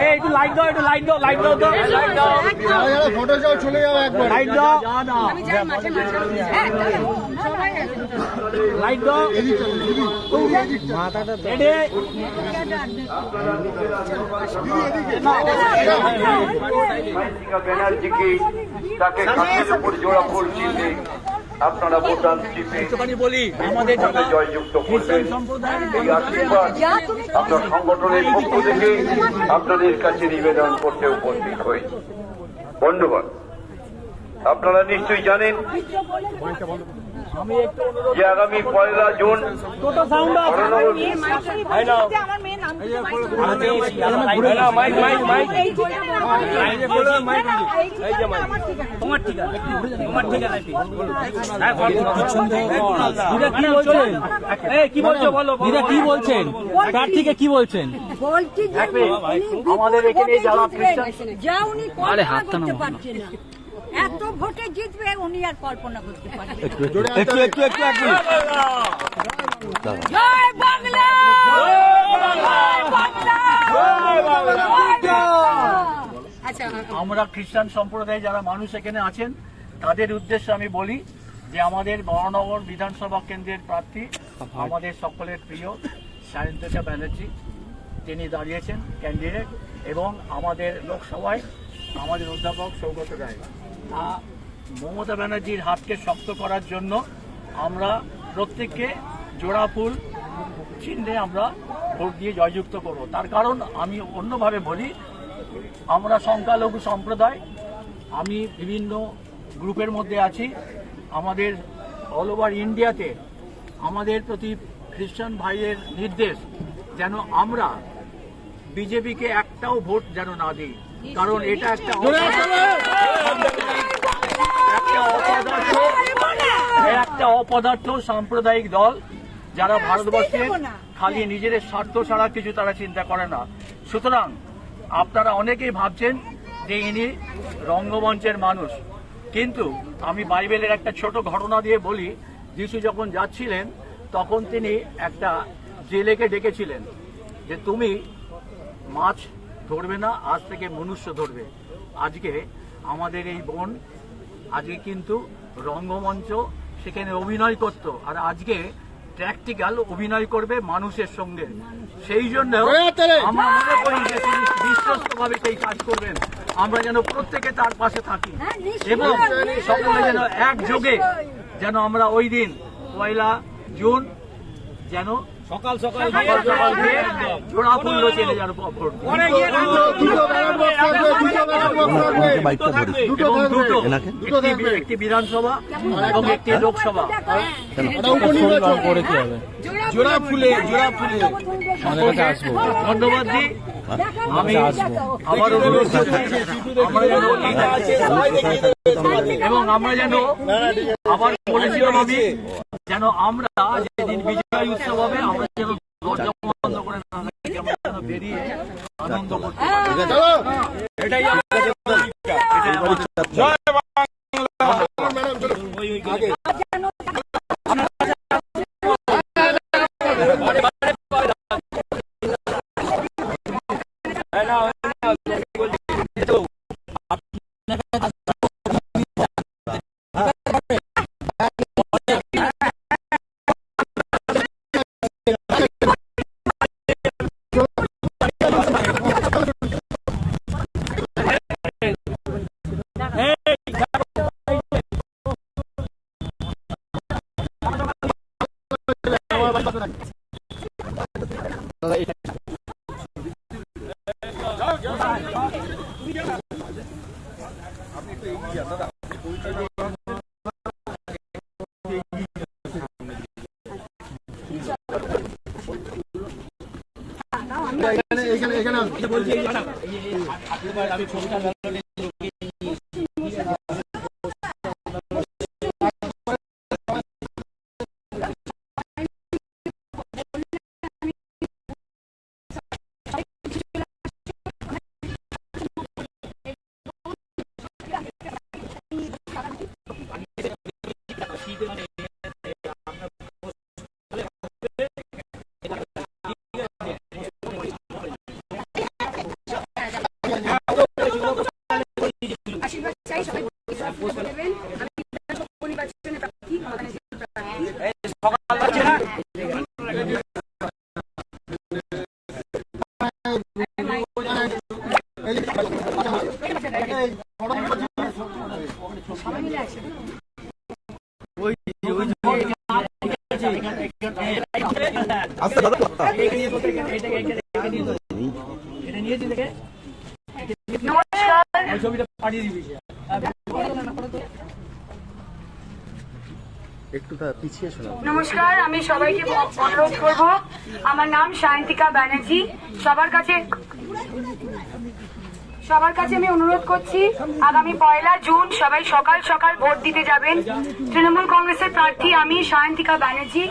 এই একটু লাইট দাও একটু লাইট দাও লাইট দাও তো লাইট ফটো চাও চলে যাও একবার। লাইট দাও। মাঠে হ্যাঁ লাইট দাও। তাকে উপর জোড়া ফুল চিহ্নে আপনারা ভোটদান আমাদের জয়যুক্ত করবেন। এই আশীর্বাদ আপনার সংগঠনের পক্ষ থেকে আপনাদের কাছে নিবেদন করতে উপস্থিত হই বন্ধুগণ আপনারা নিশ্চয়ই জানেন যে আগামী পয়লা জুন কি? বলছেন? এই কি বলছো? বলো কি বলছেন? কার থেকে কি বলছেন? বলছি আমাদের এখানে যারা খ্রিস্টান যা উনি করতে না। এত ভোটে জিতবে উনি আর কল্পনা করতে পারেন একটু একটু একটু একটু জয় বাংলা! জয় বাংলা! আচ্ছা আমরা খ্রিস্টান সম্প্রদায়ে যারা মানুষ এখানে আছেন তাদের উদ্দেশ্যে আমি বলি যে আমাদের বড়নগর বিধানসভা কেন্দ্রের প্রার্থী আমাদের সকলের প্রিয় সায়ন্তকা ব্যানার্জি তিনি দাঁড়িয়েছেন ক্যান্ডিডেট এবং আমাদের লোকসভায় আমাদের অধ্যাপক সৌগত রায়। মমতা ব্যানার্জির হাতকে শক্ত করার জন্য আমরা প্রত্যেককে জোড়া ফুল চিহ্নে আমরা ভোট দিয়ে জয়যুক্ত করব। তার কারণ আমি অন্যভাবে বলি আমরা সংখ্যালঘু সম্প্রদায় আমি বিভিন্ন গ্রুপের মধ্যে আছি। আমাদের অল ওভার ইন্ডিয়াতে আমাদের প্রতি খ্রিস্টান ভাইয়ের নির্দেশ যেন আমরা বিজেপিকে একটাও ভোট যেন না দিই। কারণ এটা একটা একটা অপদার্থ একটা অপদার্থ সাম্প্রদায়িক দল যারা ভারতবর্ষে খালি নিজেদের স্বার্থ ছাড়া কিছু তারা চিন্তা করে না। সুতরাং আপনারা অনেকেই ভাবছেন যে ইনি রঙ্গমঞ্চের মানুষ। কিন্তু আমি বাইবেলের একটা ছোট ঘটনা দিয়ে বলি যিশু যখন যাচ্ছিলেন তখন তিনি একটা জেলেকে ডেকেছিলেন যে তুমি মাছ ধরবে না আজ থেকে মনুষ্য ধরবে। আজকে আমাদের এই বোন আজকে কিন্তু রঙ্গমঞ্চ সেখানে অভিনয় করত। আর আজকে প্র্যাকটিক্যাল অভিনয় করবে মানুষের সঙ্গে। সেই জন্য আমরা মনে করি যে তিনি বিশ্বস্তভাবে সেই কাজ করবেন। আমরা যেন প্রত্যেকে তার পাশে থাকি। হ্যাঁ, এবং সকলে যেন একযোগে যেন আমরা ওই দিন পয়লা জুন যেন সকাল সকাল সকাল সকাল জোড়া চেনে দুটো একটি- বিধানসভা এবং একটি লোকসভা। এটা উপনির্বাচন। জোড়া ফুলে জোড়া ফুলে ধন্যবাদ জি। আমি আমার অনুরোধ এবং আমরা যেন আবার বলেছিলাম আমি যেন আমরা যেদিন বিজয় উৎসব হবে আমরা যেন দরজা বন্ধ করে না বেরিয়ে আনন্দ করতে এটাই এখানে এখানে আচ্ছা দাদা এটা নিয়ে দিবি নমস্কার ছবিটা পাঠিয়ে দিবি নমস্কার, আমি সবাইকে অনুরোধ করব। আমার নাম সায়ন্তিকা ব্যানার্জি। সবার কাছে সবার কাছে আমি অনুরোধ করছি, আগামী পয়লা জুন সবাই সকাল সকাল ভোট দিতে যাবেন। তৃণমূল কংগ্রেসের প্রার্থী আমি সায়ন্তিকা ব্যানার্জি।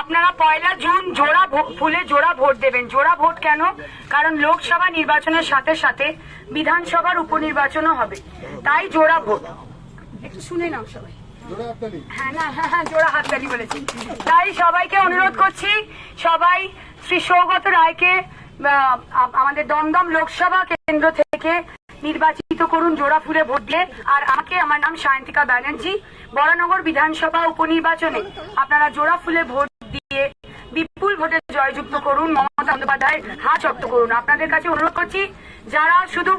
আপনারা পয়লা জুন জোড়া ফুলে জোড়া ভোট দেবেন। জোড়া ভোট কেন? কারণ লোকসভা নির্বাচনের সাথে সাথে বিধানসভার উপনির্বাচনও হবে। তাই জোড়া ভোট। একটু শুনে নাও সবাই। জোড়া হাততালি? বলেছি। তাই সবাইকে অনুরোধ করছি, সবাই শ্রী সৌগত রায়কে আমাদের দমদম লোকসভা কেন্দ্র থেকে নির্বাচিত করুন, জোড়া ফুলে ভোট দিয়ে। আর আমাকে, আমার নাম সায়ন্তিকা ব্যানার্জি। বরানগর বিধানসভা উপনির্বাচনে আপনারা জোড়া ফুলে ভোট দিয়ে বিপুল ভোটে জয়যুক্ত করুন, মমতা বন্দ্যোপাধ্যায়ের হাত শক্ত করুন। আপনাদের কাছে অনুরোধ করছি, যারা শুধু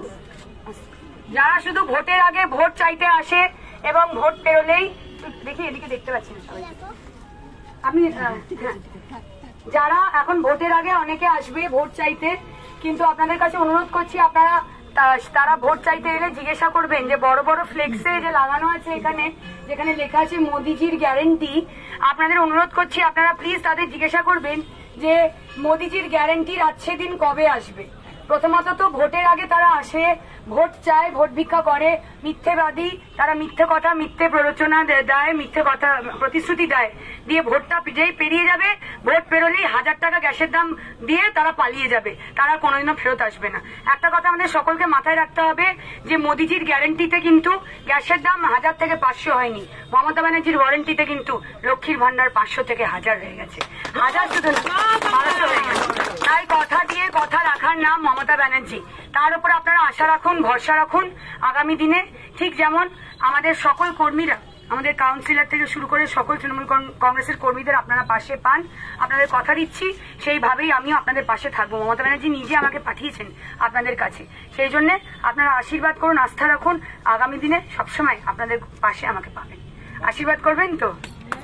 যারা শুধু ভোটের আগে ভোট চাইতে আসে এবং ভোট পেরোলেই দেখি এদিকে দেখতে পাচ্ছি না সবাই আহ, হ্যাঁ। যারা এখন ভোটের আগে অনেকে আসবে ভোট চাইতে কিন্তু আপনাদের কাছে অনুরোধ করছি আপনারা তারা ভোট চাইতে এলে জিজ্ঞাসা করবেন যে বড় বড় ফ্লেক্সে যে লাগানো আছে এখানে যেখানে লেখা আছে মোদিজির গ্যারেন্টি আপনাদের অনুরোধ করছি আপনারা প্লিজ তাদের জিজ্ঞাসা করবেন যে মোদিজির গ্যারেন্টির আছে দিন কবে আসবে প্রথমত তো ভোটের আগে তারা আসে, ভোট চায়, ভোট ভিক্ষা করে, মিথ্যেবাদী, তারা মিথ্যে কথা, মিথ্যে প্ররোচনা দেয়, মিথ্যে কথা, প্রতিশ্রুতি দেয়। দিয়ে ভোটটা যেই পেরিয়ে যাবে, ভোট পেরোলেই হাজার টাকা গ্যাসের দাম দিয়ে তারা পালিয়ে যাবে। তারা কোনোদিনও ফেরত আসবে না। একটা কথা আমাদের সকলকে মাথায় রাখতে হবে যে মোদিজির গ্যারেন্টিতে কিন্তু গ্যাসের দাম হাজার থেকে পাঁচশো হয়নি। মমতা ব্যানার্জির ওয়ারেন্টিতে কিন্তু লক্ষ্মীর ভান্ডার পাঁচশো থেকে হাজার হয়ে গেছে। হাজার শুধু না হয়ে তাই কথা দিয়ে কথা রাখার নাম মমতা ব্যানার্জি। তার উপর আপনারা আশা রাখুন, ভরসা রাখুন। আগামী দিনে ঠিক যেমন আমাদের সকল কর্মীরা, আমাদের কাউন্সিলর থেকে শুরু করে সকল তৃণমূল কংগ্রেসের কর্মীদের আপনারা পাশে পান। আপনাদের কথা দিচ্ছি, সেইভাবেই আমিও আপনাদের পাশে থাকব। মমতা ব্যানার্জি নিজে আমাকে পাঠিয়েছেন আপনাদের কাছে। সেই জন্য আপনারা আশীর্বাদ করুন, আস্থা রাখুন। আগামী দিনে সবসময় আপনাদের পাশে আমাকে পাবেন। আশীর্বাদ করবেন তো?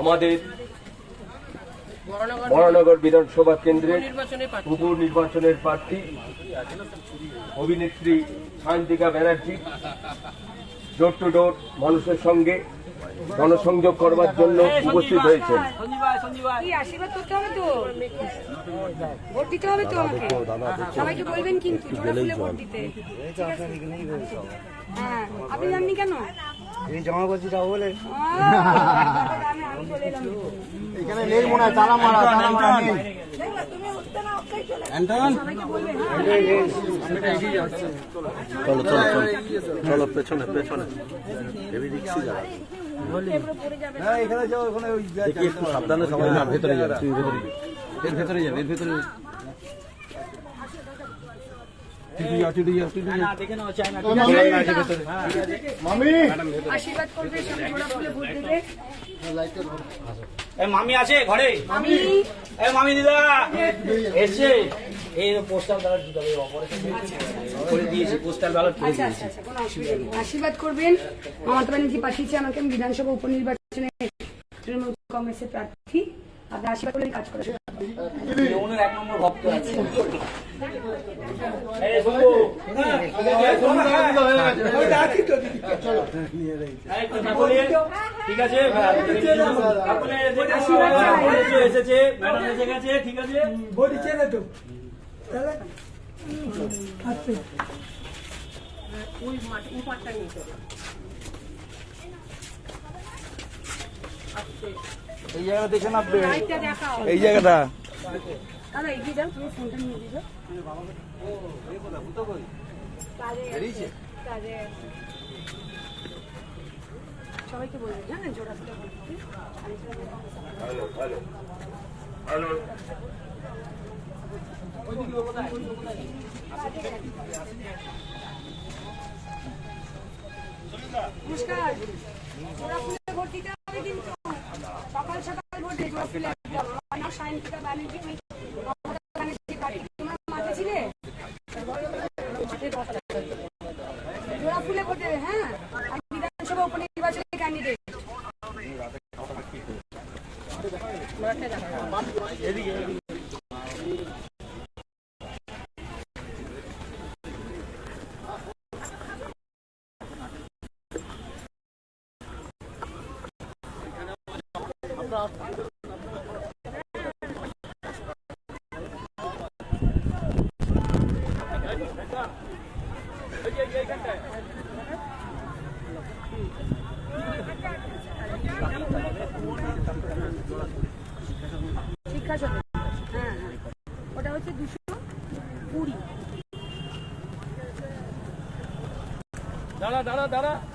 আমাদের বরানগর বিধানসভা কেন্দ্রের উপনির্বাচনের প্রার্থী। অভিনেত্রী Sayantika Banerjee door to door মানুষের সঙ্গে জনসংযোগ করবার জন্য উপস্থিত আছে? হ্যাঁ আপনি জাননি কেন? জমা যাব বলে। এখানে নেই মনে হয় তালা মারা তালা মারা নেই। চলো চলো চলো। চলো পেছনে পেছনে। হেভি রিক্সি যাবে হ্যাঁ এখানে যাও ওখানে একটু সাবধানে সবাই। না ভেতরে যাবে ভেতরে যাবে এর ভেতরে যাবে এর ভেতরে। মামি! আশীর্বাদ করবে সব জোড়া ফুলে ভোট দেবে। এ, মামি আছে ঘরে? মামি! দিদা! এসছে। এই পোস্টাল ব্যালট করে দিয়েছি পোস্টাল ব্যালট করে আচ্ছা আচ্ছা আচ্ছা কোনো অসুবিধা নেই। আশীর্বাদ করবেন। মমতা ব্যানার্জি পাঠিয়েছে আমাকে বিধানসভা উপনির্বাচনে তৃণমূল কংগ্রেসের প্রার্থী। আপনি আশীর্বাদ করলেন কাজ করে এক নম্বর ভক্ত আছে। এই শুনব এই তো কাকলি, ঠিক আছে এসেছে ম্যাডাম এসে গেছে ঠিক আছে? নামবে এই জায়গাটা দাদা এগিয়ে যাও তুমি ফোনটা নিয়ে দিয়ে যাও। সবাইকে বলবেন হ্যাঁ জোড়া হ্যালো হ্যালো হ্যালো নমস্কার। হ্যাঁ আমি বিধানসভা উপনির্বাচনের ক্যান্ডিডেট শিক্ষা 打了打了。